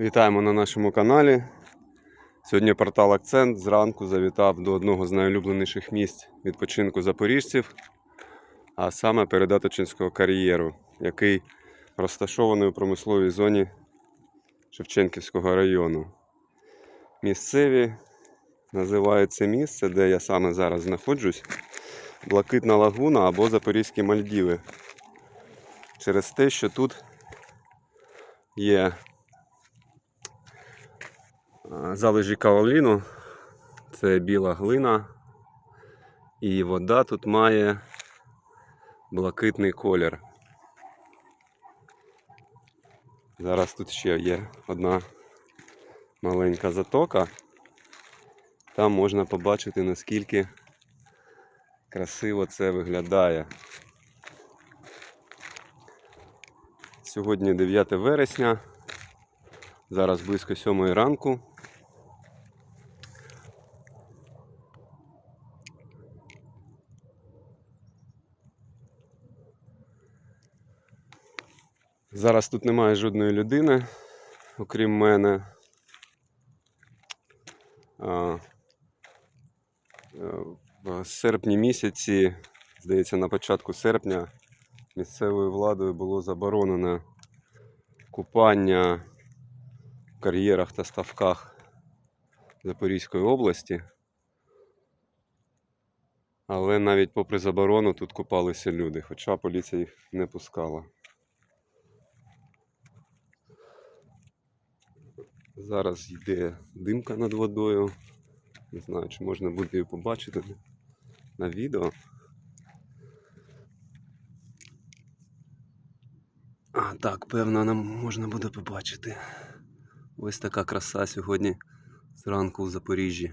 Вітаємо на нашому каналі. Сьогодні портал Акцент зранку завітав до одного з найулюбленіших місць відпочинку запоріжців, а саме Передаточинського кар'єру, який розташований у промисловій зоні Шевченківського району. Місцеві називають це місце, де я саме зараз знаходжусь, Блакитна лагуна або Запорізькі Мальдіви. Через те, що тут є залежі каоліну, це біла глина, і вода тут має блакитний колір. Зараз тут ще є одна маленька затока. Там можна побачити, наскільки красиво це виглядає. Сьогодні 9 вересня. Зараз близько 7 ранку. Зараз тут немає жодної людини, окрім мене. Е, В серпні місяці, здається, на початку серпня місцевою владою було заборонено купання в кар'єрах та ставках Запорізької області. Але навіть попри заборону тут купалися люди, хоча поліція їх не пускала. Зараз йде димка над водою. Не знаю, чи можна буде її побачити на відео. А, так, певно, нам можна буде побачити. Ось така краса сьогодні зранку у Запоріжжі.